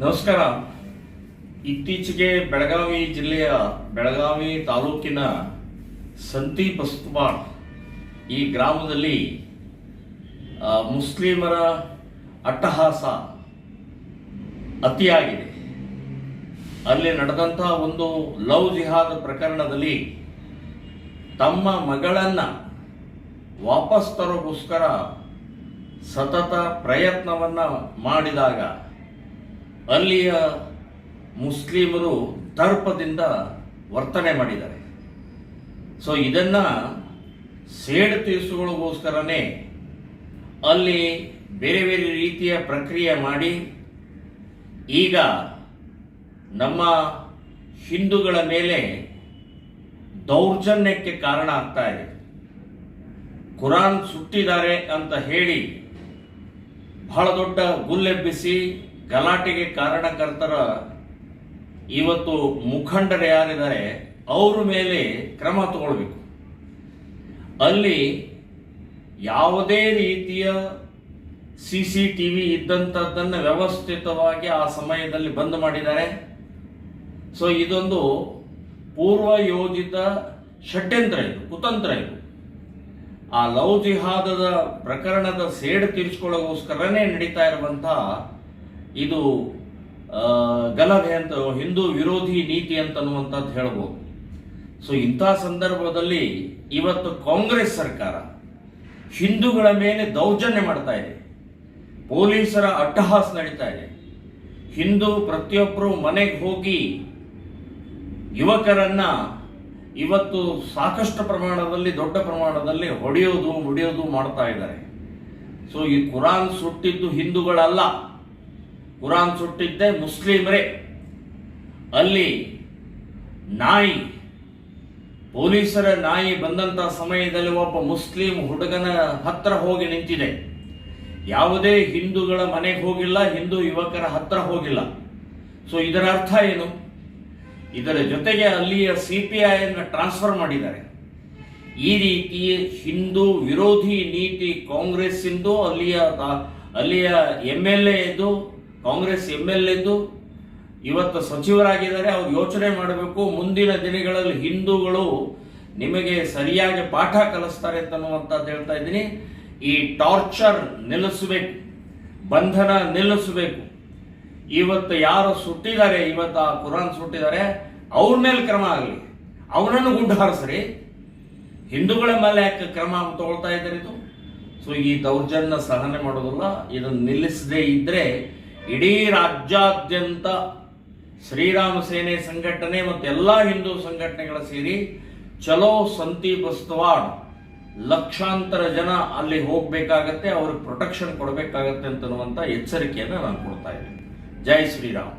ನಮಸ್ಕಾರ. ಇತ್ತೀಚೆಗೆ ಬೆಳಗಾವಿ ಜಿಲ್ಲೆಯ ಬೆಳಗಾವಿ ತಾಲೂಕಿನ ಸಂತಿ ಬಸ್ತುವಾಡ್ ಈ ಗ್ರಾಮದಲ್ಲಿ ಮುಸ್ಲಿಮರ ಅಟ್ಟಹಾಸ ಅತಿಯಾಗಿದೆ. ಅಲ್ಲಿ ನಡೆದಂತಹ ಒಂದು ಲವ್ ಜಿಹಾದ್ ಪ್ರಕರಣದಲ್ಲಿ ತಮ್ಮ ಮಗಳನ್ನ ವಾಪಸ್ ತರೋಗೋಸ್ಕರ ಸತತ ಪ್ರಯತ್ನವನ್ನ ಮಾಡಿದಾಗ ಅಲ್ಲಿಯ ಮುಸ್ಲಿಮರು ದರ್ಪದಿಂದ ವರ್ತನೆ ಮಾಡಿದ್ದಾರೆ. ಸೊ ಇದನ್ನ ಸೇಡು ತೀರಿಸುಗಳಿಗೋಸ್ಕರನೇ ಅಲ್ಲಿ ಬೇರೆ ಬೇರೆ ರೀತಿಯ ಪ್ರಕ್ರಿಯೆ ಮಾಡಿ, ಈಗ ನಮ್ಮ ಹಿಂದೂಗಳ ಮೇಲೆ ದೌರ್ಜನ್ಯಕ್ಕೆ ಕಾರಣ ಆಗ್ತಾ ಇದೆ. ಕುರಾನ್ ಸುಟ್ಟಿದ್ದಾರೆ ಅಂತ ಹೇಳಿ ಬಹಳ ದೊಡ್ಡ ಗುಲ್ಲೆಬ್ಬಿಸಿ ಗಲಾಟೆಗೆ ಕಾರಣಕರ್ತರ ಇವತ್ತು ಮುಖಂಡರು ಯಾರಿದ್ದಾರೆ, ಅವ್ರ ಮೇಲೆ ಕ್ರಮ ತಗೊಳ್ಬೇಕು. ಅಲ್ಲಿ ಯಾವುದೇ ರೀತಿಯ ಸಿ ಸಿ ಟಿ ವಿ ಇದ್ದಂಥದ್ದನ್ನು ವ್ಯವಸ್ಥಿತವಾಗಿ ಆ ಸಮಯದಲ್ಲಿ ಬಂದ್ ಮಾಡಿದ್ದಾರೆ. ಸೊ, ಇದೊಂದು ಪೂರ್ವ ಯೋಜಿತ ಷಡ್ಯಂತ್ರ ಇದು, ಕುತಂತ್ರ ಇದು. ಆ ಲವ್ ಜಿಹಾದದ ಪ್ರಕರಣದ ಸೇಡು ತೀರಿಸ್ಕೊಳ್ಳೋಗೋಸ್ಕರನೇ ನಡೀತಾ ಇರುವಂತ ಇದು ಗಲಭೆ ಅಂತ, ಹಿಂದೂ ವಿರೋಧಿ ನೀತಿ ಅಂತನ್ನುವಂಥದ್ದು ಹೇಳ್ಬೋದು. ಸೊ ಇಂಥ ಸಂದರ್ಭದಲ್ಲಿ ಇವತ್ತು ಕಾಂಗ್ರೆಸ್ ಸರ್ಕಾರ ಹಿಂದೂಗಳ ಮೇಲೆ ದೌರ್ಜನ್ಯ ಮಾಡ್ತಾ ಇದೆ. ಪೊಲೀಸರ ಅಟ್ಟಹಾಸ ನಡೀತಾ ಇದೆ. ಹಿಂದೂ ಪ್ರತಿಯೊಬ್ಬರು ಮನೆಗೆ ಹೋಗಿ ಯುವಕರನ್ನ ಇವತ್ತು ಸಾಕಷ್ಟು ಪ್ರಮಾಣದಲ್ಲಿ, ದೊಡ್ಡ ಪ್ರಮಾಣದಲ್ಲಿ ಹೊಡೆಯೋದು, ಮುಡಿಯೋದು ಮಾಡ್ತಾ ಇದ್ದಾರೆ. ಸೊ ಈ ಕುರಾನ್ ಸುಟ್ಟಿದ್ದು ಹಿಂದೂಗಳಲ್ಲ. ಕುರಾನ್ ಸುಟ್ಟಿದ್ದೆ ಮುಸ್ಲಿಮರೇ. ಅಲ್ಲಿ ನಾಯಿ, ಪೊಲೀಸರ ನಾಯಿ ಬಂದಂತ ಸಮಯದಲ್ಲಿ ಒಬ್ಬ ಮುಸ್ಲಿಂ ಹುಡುಗನ ಹತ್ರ ಹೋಗಿ ನಿಂತಿದೆ. ಯಾವುದೇ ಹಿಂದೂಗಳ ಮನೆಗೆ ಹೋಗಿಲ್ಲ, ಹಿಂದೂ ಯುವಕರ ಹತ್ರ ಹೋಗಿಲ್ಲ. ಸೊ ಇದರ ಅರ್ಥ ಏನು? ಇದರ ಜೊತೆಗೆ ಅಲ್ಲಿಯ ಸಿ ಪಿ ಐ ಅನ್ನು ಟ್ರಾನ್ಸ್ಫರ್ ಮಾಡಿದ್ದಾರೆ. ಈ ರೀತಿ ಹಿಂದೂ ವಿರೋಧಿ ನೀತಿ ಕಾಂಗ್ರೆಸ್ ಇಂದು ಅಲ್ಲಿಯ ಅಲ್ಲಿಯ ಎಂ ಎಲ್ ಎದು ಕಾಂಗ್ರೆಸ್ ಎಂ ಎಲ್ ಎದ್ದು ಇವತ್ತು ಸಚಿವರಾಗಿದ್ದಾರೆ, ಅವ್ರು ಯೋಚನೆ ಮಾಡಬೇಕು, ಮುಂದಿನ ದಿನಗಳಲ್ಲಿ ಹಿಂದೂಗಳು ನಿಮಗೆ ಸರಿಯಾಗಿ ಪಾಠ ಕಲಿಸ್ತಾರೆ ಅಂತನ್ನುವಂಥದ್ದು ಹೇಳ್ತಾ ಇದ್ದೀನಿ. ಈ ಟಾರ್ಚರ್ ನಿಲ್ಲಿಸಬೇಕು, ಬಂಧನ ನಿಲ್ಲಿಸಬೇಕು. ಇವತ್ತು ಯಾರು ಸುಟ್ಟಿದ್ದಾರೆ, ಇವತ್ತು ಆ ಕುರಾನ್ ಸುಟ್ಟಿದ್ದಾರೆ ಅವ್ರ ಮೇಲೆ ಕ್ರಮ ಆಗಲಿ. ಅವನನ್ನು ಗುಂಡು ಹಾರಿಸ್ರಿ. ಹಿಂದೂಗಳ ಮೇಲೆ ಯಾಕೆ ಕ್ರಮ ತಗೊಳ್ತಾ ಇದ್ದಾರೆ ಇದು? ಸೊ ಈ ದೌರ್ಜನ್ಯ ಸಹನೆ ಮಾಡೋದಲ್ಲ, ಇದನ್ನು ನಿಲ್ಲಿಸದೇ ಇದ್ರೆ ಇಡೀ ರಾಜ್ಯಾದ್ಯಂತ ಶ್ರೀರಾಮ ಸೇನೆ ಸಂಘಟನೆ ಮತ್ತು ಎಲ್ಲ ಹಿಂದೂ ಸಂಘಟನೆಗಳ ಸೇರಿ ಚಲೋ ಸಂತಿ ಬಸ್ತವಾಡ್ ಲಕ್ಷಾಂತರ ಜನ ಅಲ್ಲಿ ಹೋಗಬೇಕಾಗತ್ತೆ, ಅವ್ರಿಗೆ ಪ್ರೊಟೆಕ್ಷನ್ ಕೊಡಬೇಕಾಗತ್ತೆ ಅಂತನ್ನುವಂಥ ಎಚ್ಚರಿಕೆಯನ್ನು ನಾನು ಕೊಡ್ತಾ ಇದ್ದೀನಿ. ಜೈ ಶ್ರೀರಾಮ್.